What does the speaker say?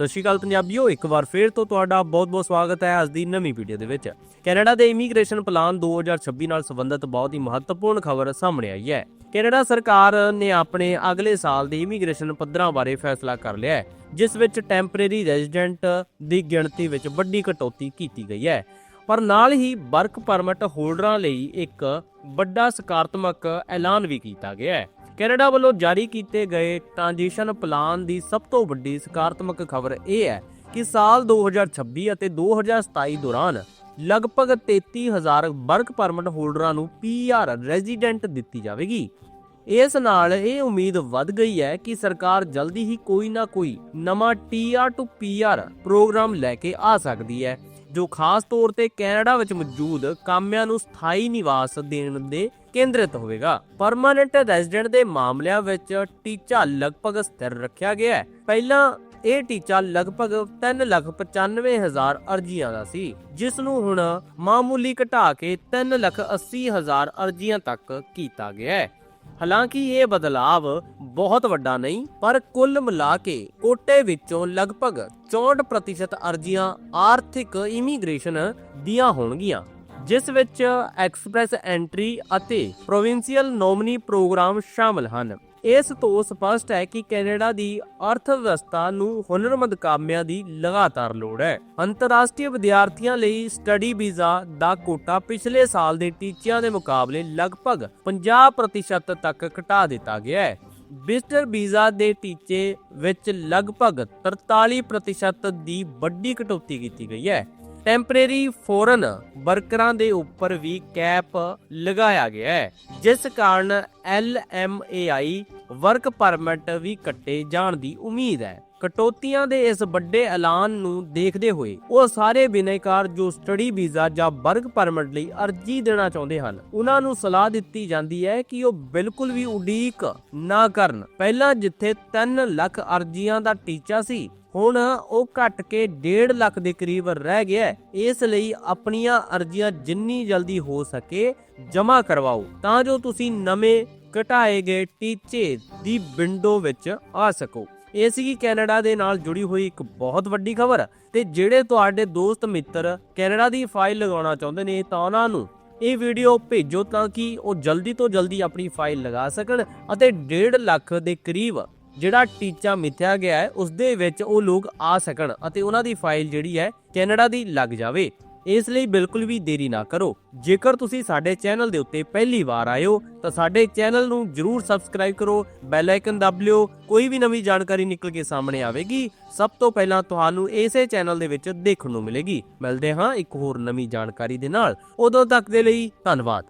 ਸਤਿ ਸ਼੍ਰੀ ਅਕਾਲ ਪੰਜਾਬੀਓ, ਇੱਕ ਵਾਰ ਫੇਰ ਤੋਂ ਤੁਹਾਡਾ ਬਹੁਤ-ਬਹੁਤ ਸਵਾਗਤ ਹੈ ਅੱਜ ਦੀ ਨਵੀਂ ਵੀਡੀਓ ਦੇ ਵਿੱਚ। ਕੈਨੇਡਾ ਦੇ ਇਮੀਗ੍ਰੇਸ਼ਨ ਪਲਾਨ 2026 ਨਾਲ ਸੰਬੰਧਿਤ ਬਹੁਤ ਹੀ ਮਹੱਤਵਪੂਰਨ ਖਬਰ ਸਾਹਮਣੇ ਆਈ ਹੈ। ਕੈਨੇਡਾ ਸਰਕਾਰ ਨੇ ਆਪਣੇ ਅਗਲੇ ਸਾਲ ਦੇ ਇਮੀਗ੍ਰੇਸ਼ਨ ਪੱਧਰਾਂ ਬਾਰੇ ਫੈਸਲਾ ਕਰ ਲਿਆ ਹੈ, ਜਿਸ ਵਿੱਚ ਟੈਂਪਰੇਰੀ ਰੈਜ਼ੀਡੈਂਟ ਦੀ ਗਿਣਤੀ ਵਿੱਚ ਵੱਡੀ ਕਟੌਤੀ ਕੀਤੀ ਗਈ ਹੈ। ਪਰ ਨਾਲ ਹੀ ਵਰਕ ਪਰਮਿਟ ਹੋਲਡਰਾਂ ਲਈ ਇੱਕ ਵੱਡਾ ਸਕਾਰਾਤਮਕ ਐਲਾਨ ਵੀ ਕੀਤਾ ਗਿਆ ਹੈ। ਕੈਨੇਡਾ ਵੱਲੋਂ ਜਾਰੀ ਕੀਤੇ ਗਏ ਟ੍ਰਾਂਜੀਸ਼ਨ ਪਲਾਨ ਦੀ ਸਭ ਤੋਂ ਵੱਡੀ ਸਕਾਰਾਤਮਕ ਖਬਰ ਇਹ ਹੈ ਕਿ ਸਾਲ 2026 ਅਤੇ 2027 ਦੌਰਾਨ ਲਗਭਗ 33000 ਵਰਕ ਪਰਮਿਟ ਹੋਲਡਰਾਂ ਨੂੰ ਪੀਆਰ ਰੈਜ਼ੀਡੈਂਟ ਦਿੱਤੀ ਜਾਵੇਗੀ। ਇਸ ਨਾਲ ਇਹ ਉਮੀਦ ਵੱਧ ਗਈ ਹੈ ਕਿ ਸਰਕਾਰ ਜਲਦੀ ਹੀ ਕੋਈ ਨਾ ਕੋਈ ਨਵਾਂ ਟੀਆਰ ਟੂ ਪੀਆਰ ਪ੍ਰੋਗਰਾਮ ਲੈ ਕੇ ਆ ਸਕਦੀ ਹੈ। ਜੋ ਖਾਸ ਤੌਰ ਤੇ ਕੈਨੇਡਾ ਵਿੱਚ ਮੌਜੂਦ ਕਾਮਿਆਂ ਨੂੰ ਸਥਾਈ ਨਿਵਾਸ ਦੇਣ ਦੇ ਕੇਂਦਰਿਤ ਹੋਵੇਗਾ। ਪਰਮਾਨੈਂਟ ਰੈਜ਼ੀਡੈਂਟ ਦੇ ਮਾਮਲਿਆਂ ਵਿੱਚ ਟੀਚਾ ਲਗਭਗ ਸਥਿਰ ਰੱਖਿਆ ਗਿਆ ਹੈ। ਪਹਿਲਾਂ ਇਹ ਟੀਚਾ ਲਗਭਗ 395000 ਅਰਜ਼ੀਆਂ ਦਾ ਸੀ, ਜਿਸ ਨੂੰ ਹੁਣ ਮਾਮੂਲੀ ਘਟਾ ਕੇ 380000 ਅਰਜ਼ੀਆਂ ਤੱਕ ਕੀਤਾ ਗਿਆ ਹੈ। ਹਾਲਾਂਕਿ ਇਹ ਬਦਲਾਵ ਬਹੁਤ ਵੱਡਾ ਨਹੀਂ, ਪਰ ਕੁੱਲ ਮਿਲਾ ਕੇ ਕੋਟੇ ਵਿੱਚੋਂ ਲਗਭਗ 64% ਅਰਜ਼ੀਆਂ ਆਰਥਿਕ ਇਮੀਗ੍ਰੇਸ਼ਨ ਦੀਆਂ ਹੋਣਗੀਆਂ, ਜਿਸ ਵਿੱਚ ਐਕਸਪ੍ਰੈਸ ਐਂਟਰੀ ਅਤੇ ਪ੍ਰੋਵਿੰਸ਼ੀਅਲ ਨੋਮਨੀ ਪ੍ਰੋਗਰਾਮ ਸ਼ਾਮਲ ਹਨ। ਇਸ ਤੋਂ ਸਪਸ਼ਟ ਹੈ ਕਿ ਕੈਨੇਡਾ ਦੀ ਅਰਥ ਵਿਵਸਥਾ ਨੂੰ ਹੁਨਰਮੰਦ ਕਾਮਿਆਂ ਦੀ ਲਗਾਤਾਰ ਲੋੜ ਹੈ। ਅੰਤਰਰਾਸ਼ਟਰੀ ਵਿਦਿਆਰਥੀਆਂ ਲਈ ਸਟੱਡੀ ਵੀਜ਼ਾ ਦਾ ਕੋਟਾ ਪਿਛਲੇ ਸਾਲ ਦੇ ਟੀਚਿਆਂ ਦੇ ਮੁਕਾਬਲੇ ਲਗਭਗ 50% ਤੱਕ ਘਟਾ ਦਿੱਤਾ ਗਿਆ ਹੈ। ਵਿਜ਼ਟਰ ਵੀਜ਼ਾ ਦੇ ਟੀਚੇ ਵਿੱਚ ਲਗਭਗ 43% ਦੀ ਵੱਡੀ ਕਟੌਤੀ ਕੀਤੀ ਗਈ ਹੈ। ਟੈਂਪਰੇਰੀ ਫੋਰਨ ਵਰਕਰਾਂ ਦੇ ਉੱਪਰ ਵੀ ਕੈਪ ਲਗਾਇਆ ਗਿਆ ਹੈ, ਜਿਸ ਕਾਰਨ ਐਲਐਮਏਆਈ ਵਰਕ ਪਰਮਿਟ ਵੀ ਕੱਟੇ ਜਾਣ ਦੀ ਉਮੀਦ ਹੈ। ਕਟੌਤੀਆਂ ਦੇ ਇਸ ਵੱਡੇ ਐਲਾਨ ਨੂੰ ਦੇਖਦੇ ਹੋਏ ਉਹ ਸਾਰੇ ਬਿਨੈਕਾਰ ਜੋ ਸਟੱਡੀ ਵੀਜ਼ਾ ਜਾਂ ਵਰਕ ਪਰਮਿਟ ਲਈ ਅਰਜ਼ੀ ਦੇਣਾ ਚਾਹੁੰਦੇ ਹਨ, ਉਹਨਾਂ ਨੂੰ ਸਲਾਹ ਦਿੱਤੀ ਜਾਂਦੀ ਹੈ ਕਿ ਉਹ ਬਿਲਕੁਲ ਵੀ ਉਡੀਕ ਨਾ ਕਰਨ। ਪਹਿਲਾਂ ਜਿੱਥੇ 3 ਲੱਖ ਅਰਜ਼ੀਆਂ ਦਾ ਟੀਚਾ ਸੀ ਹੁਣ ਉਹ ਘਟ ਕੇ 1.5 ਲੱਖ ਦੇ ਕਰੀਬ ਰਹਿ ਗਿਆ ਇਸ ਲਈ ਆਪਣੀਆਂ ਅਰਜ਼ੀਆਂ ਜਿੰਨੀ ਜਲਦੀ ਹੋ ਸਕੇ ਜਮ੍ਹਾਂ ਕਰਵਾਓ। ਤਾਂ ਜੋ ਤੁਸੀਂ ਨਵੇਂ ਘਟਾਏ ਗਏ ਟੀਚੇ ਦੀ ਵਿੰਡੋ ਵਿੱਚ ਆ ਸਕੋ। ਇਹ ਸੀ ਕੈਨੇਡਾ ਦੇ ਨਾਲ ਜੁੜੀ ਹੋਈ ਇੱਕ ਬਹੁਤ ਵੱਡੀ ਖਬਰ। ਤੇ ਜਿਹੜੇ ਤੁਹਾਡੇ ਦੋਸਤ ਮਿੱਤਰ ਕੈਨੇਡਾ ਦੀ ਫਾਈਲ ਲਗਾਉਣਾ ਚਾਹੁੰਦੇ ਨੇ ਤਾਂ ਉਹਨਾਂ ਨੂੰ ਇਹ ਵੀਡੀਓ ਭੇਜੋ ਤਾਂ ਕਿ ਉਹ ਜਲਦੀ ਤੋਂ ਜਲਦੀ ਆਪਣੀ ਫਾਈਲ ਲਗਾ ਸਕਣ ਅਤੇ 1.5 ਲੱਖ ਦੇ ਕਰੀਬ ਜਿਹੜਾ ਟੀਚਾ ਮਿੱਥਿਆ ਗਿਆ ਹੈ ਉਸ ਦੇ ਵਿੱਚ ਉਹ ਲੋਕ ਆ ਸਕਣ ਅਤੇ ਉਹਨਾਂ ਦੀ ਫਾਈਲ ਜਿਹੜੀ ਹੈ, ਕੈਨੇਡਾ ਦੀ ਲੱਗ ਜਾਵੇ। ਇਸ ਲਈ ਬਿਲਕੁਲ ਵੀ ਦੇਰੀ ਨਾ ਕਰੋ। ਜੇਕਰ ਤੁਸੀਂ ਸਾਡੇ ਚੈਨਲ ਦੇ ਉੱਤੇ ਪਹਿਲੀ ਵਾਰ ਆਏ ਹੋ, ਤਾਂ ਸਾਡੇ ਚੈਨਲ ਨੂੰ ਜਰੂਰ ਸਬਸਕ੍ਰਾਈਬ ਕਰੋ, ਬੈਲ ਆਈਕਨ ਦਬ ਲਿਓ, ਕੋਈ ਵੀ ਨਵੀਂ ਜਾਣਕਾਰੀ ਨਿਕਲ ਕੇ ਸਾਹਮਣੇ ਆਵੇਗੀ। ਸਭ ਤੋਂ ਪਹਿਲਾਂ ਤੁਹਾਨੂੰ ਇਸੇ ਚੈਨਲ ਦੇ ਵਿੱਚ ਦੇਖਣ ਨੂੰ ਮਿਲੇਗੀ। ਮਿਲਦੇ ਹਾਂ ਇੱਕ ਹੋਰ ਨਵੀਂ ਜਾਣਕਾਰੀ ਦੇ ਨਾਲ। ਉਦੋਂ ਤੱਕ ਦੇ ਲਈ ਧੰਨਵਾਦ।